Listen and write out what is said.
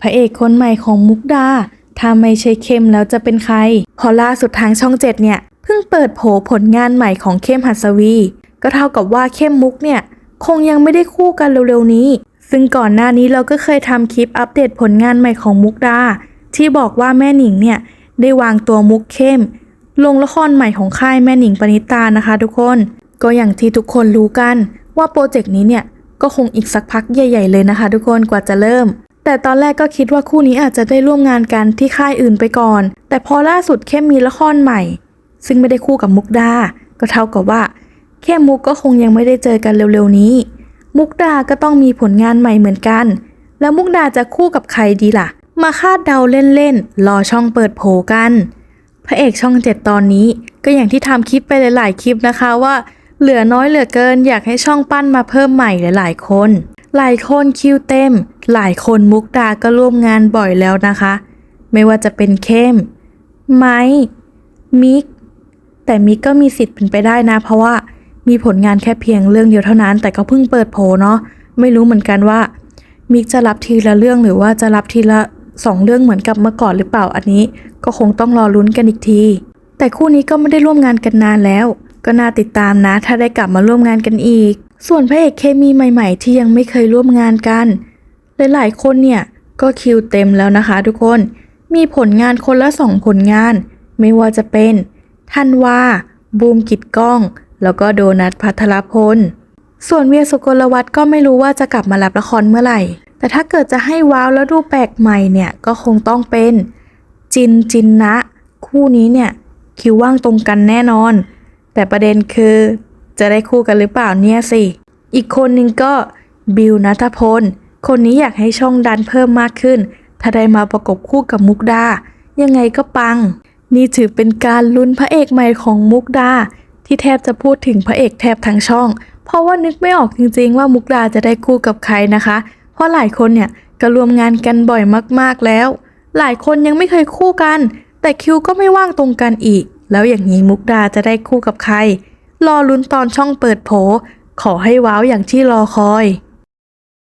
พระเอกคนใหม่ของมุกดา ถ้าไม่ใช่เข้มแล้วจะเป็นใคร พอล่าสุดทางช่องเจ็ดเนี่ย เพิ่งเปิดโผผลงานใหม่ของเข้มหัสวี ก็เท่ากับว่าเข้มมุกเนี่ย คงยังไม่ได้คู่กันเร็วๆนี้ ซึ่งก่อนหน้านี้เราก็เคยทำคลิปอัปเดตผลงานใหม่ของมุกดา ที่บอกว่าแม่หนิงเนี่ย ได้วางตัวมุกเข้ม ลงละครใหม่ของค่ายแม่หนิงปณิตานะคะ ทุกคน ก็อย่างที่ทุกคนรู้กันว่าโปรเจกต์นี้เนี่ยก็คงอีกสักพักใหญ่ ๆ เลยนะคะ ทุกคนกว่าจะเริ่ม แต่ตอนแรกก็คิดว่าคู่นี้อาจจะได้ร่วมงานกันที่ค่ายอื่นไปก่อน แต่พอล่าสุดเข้มมีละครใหม่ ซึ่งไม่ได้คู่กับมุกดา ก็เท่ากับว่า เข้มมุกก็คงยังไม่ได้เจอกันเร็วๆนี้ มุกดาก็ต้องมีผลงานใหม่เหมือนกัน แล้วมุกดาจะคู่กับใครดีล่ะ มาคาดเดาเล่นๆ รอช่องเปิดโผกัน พระเอกช่องเจ็ดตอนนี้ ก็อย่างที่ทำคลิปไปหลายๆคลิปนะคะว่า เหลือน้อยเหลือเกินอยากให้ช่องปั้นมาเพิ่มใหม่หลายๆคน หลายคนคิวเต็ม หลายคนมุกดาก็ร่วมงานบ่อยแล้วนะคะ ไม่ว่าจะเป็นเข้ม ไม้ มิก แต่มิกก็มีสิทธิ์เป็นไปได้นะ เพราะว่ามีผลงานแค่เพียงเรื่องเดียวเท่านั้น แต่ก็เพิ่งเปิดโผเนาะ ไม่รู้เหมือนกันว่า มิกจะรับทีละเรื่องหรือว่าจะรับทีละสองเรื่องเหมือนกับเมื่อก่อนหรือเปล่าอันนี้ ก็คงต้องรอลุ้นกันอีกที แต่คู่นี้ก็ไม่ได้ร่วมงานกันนานแล้ว ก็น่าติดตามนะ ถ้าได้กลับมาร่วมงานกันอีก ส่วนพระเอกเคมีใหม่ ๆ ที่ยังไม่เคยร่วมงานกัน หลายๆคนเนี่ยก็คิวเต็มแล้วนะคะทุกคน มีผลงานคนละสองผลงาน ไม่ว่าจะเป็นทันวาบูมกิดกล้อง แล้วก็โดนัทพัทรพล ส่วนเวียสุกลวัฒน์ก็ไม่รู้ว่าจะกลับมารับละครเมื่อไหร่ แต่ถ้าเกิดจะให้ว้าวแล้วดูแปลกใหม่เนี่ยก็คงต้องเป็น จินจินนะ คู่นี้เนี่ยคิวว่างตรงกันแน่นอน แต่ประเด็นคือจะได้คู่กันหรือเปล่าเนี่ยสิ อีกคนหนึ่งก็บิวนัทพล คนนี้อยากให้ช่องดันเพิ่มมากขึ้น ถ้าได้มาประกบคู่กับมุกดา ยังไงก็ปัง นี่ถือเป็นการลุ้นพระเอกใหม่ของมุกดา ที่แทบจะพูดถึงพระเอกแทบทั้งช่อง เพราะว่านึกไม่ออกจริงๆ ว่ามุกดาจะได้คู่กับใครนะคะ เพราะหลายคนเนี่ยก็รวมงานกันบ่อยมากๆแล้ว หลายคนยังไม่เคยคู่กัน แต่คิวก็ไม่ว่างตรงกันอีก แล้วอย่างนี้มุกดาจะได้คู่กับใคร รอลุ้นตอนช่องเปิดโผขอให้ว้าวอย่างที่รอคอย